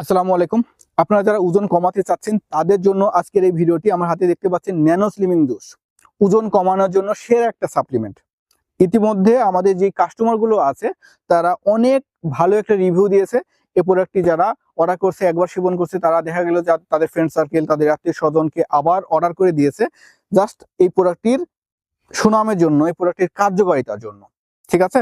আসসালামু আলাইকুম। আপনারা যারা ওজন কমাতে চাচ্ছেন, তাদের জন্য আজকের এই ভিডিওটি আমার হাতে দেখতে পাচ্ছেন ন্যানো স্লিমিং জুস। ওজন কমানোর জন্য সেরা একটা সাপ্লিমেন্ট। ইতিমধ্যে আমাদের যে কাস্টমারগুলো আছে, তারা অনেক ভালো একটা রিভিউ দিয়েছে। এই প্রোডাক্টটি যারা অর্ডার করছে, একবার সেবন করছে, তারা দেখা গেল যে তাদের ফ্রেন্ড সার্কেল তাদের আত্মীয় স্বজনকে আবার অর্ডার করে দিয়েছে। জাস্ট এই প্রোডাক্টটির সুনামের জন্য, এই প্রোডাক্টটির কার্যকারিতার জন্য। ঠিক আছে?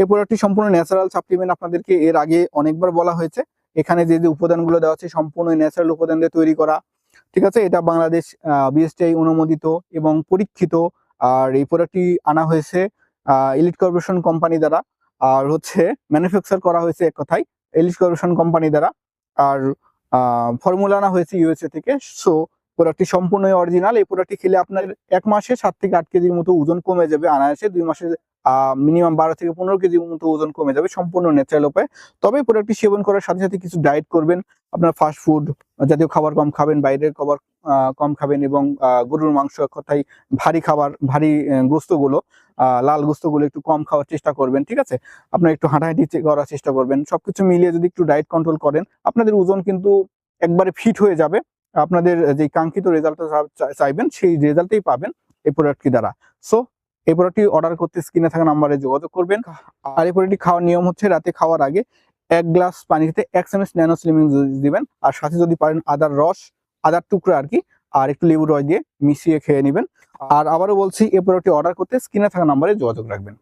এই প্রোডাক্টটি সম্পূর্ণ ন্যাচারাল সাপ্লিমেন্ট আপনাদেরকে এর আগে অনেকবার বলা হয়েছে। এখানে যে যে উপাদানগুলো দেওয়া আছে সম্পূর্ণ ন্যাচারাল উপাদান দিয়ে তৈরি করা। ঠিক আছে? এটা বাংলাদেশ বিএসটিআই অনুমোদিত এবং পরীক্ষিত। আর এই প্রোডাক্টটি আনা হয়েছে ইলিট কর্পোরেশন কোম্পানি দ্বারা। আর হচ্ছে ম্যানুফ্যাকচার করা হয়েছে এক কথায় ইলিট কর্পোরেশন কোম্পানি দ্বারা। আর ফর্মুলা আনা হয়েছে ইউএসএ থেকে। সো প্রোডাক্টটি সম্পূর্ণ অরিজিনাল এই প্রোডাক্টটি খেলে আপনার এক মাসে সাত থেকে আট কেজির মতো ওজন কমে যাবে। আনা আনায়াসে দুই মাসে মিনিমাম বারো থেকে পনেরো কেজি মতো ওজন কমে যাবে সম্পূর্ণ ন্যাচারাল উপায়। তবে প্রোডাক্টটি সেবন করার সাথে সাথে কিছু ডায়েট করবেন। আপনার ফাস্ট ফুড জাতীয় খাবার কম খাবেন, বাইরের খাবার কম খাবেন এবং গরুর মাংস কথায় ভারী খাবার, ভারী গোস্তগুলো লাল গোস্তগুলো একটু কম খাওয়ার চেষ্টা করবেন, ঠিক আছে? আপনার একটু হাঁটাহাঁটি করার চেষ্টা করবেন। সবকিছু মিলিয়ে যদি একটু ডায়েট কন্ট্রোল করেন, আপনাদের ওজন কিন্তু একবারে ফিট হয়ে যাবে। আপনাদের যে কাঙ্ক্ষিত রেজাল্টটা চাইবেন, সেই রেজাল্টই পাবেন এই প্রোডাক্টটি দ্বারা। সো এই প্রোডাক্টটি অর্ডার করতে স্ক্রিনে থাকা নাম্বারে যোগাযোগ করবেন। আর এই প্রোডাক্টটি খাওয়ার নিয়ম হচ্ছে রাতে খাওয়ার আগে এক গ্লাস পানিতে এক চামচ ন্যানো স্লিমিং দিবেন। আর সাথে যদি পারেন আদার রস আদার টুকরো আর কি আর একটু লেবু রস দিয়ে মিশিয়ে খেয়ে নেবেন। আর আবারও বলছি এই প্রোডাক্টটি অর্ডার করতে স্ক্রিনে থাকা নাম্বারে যোগাযোগ রাখবেন।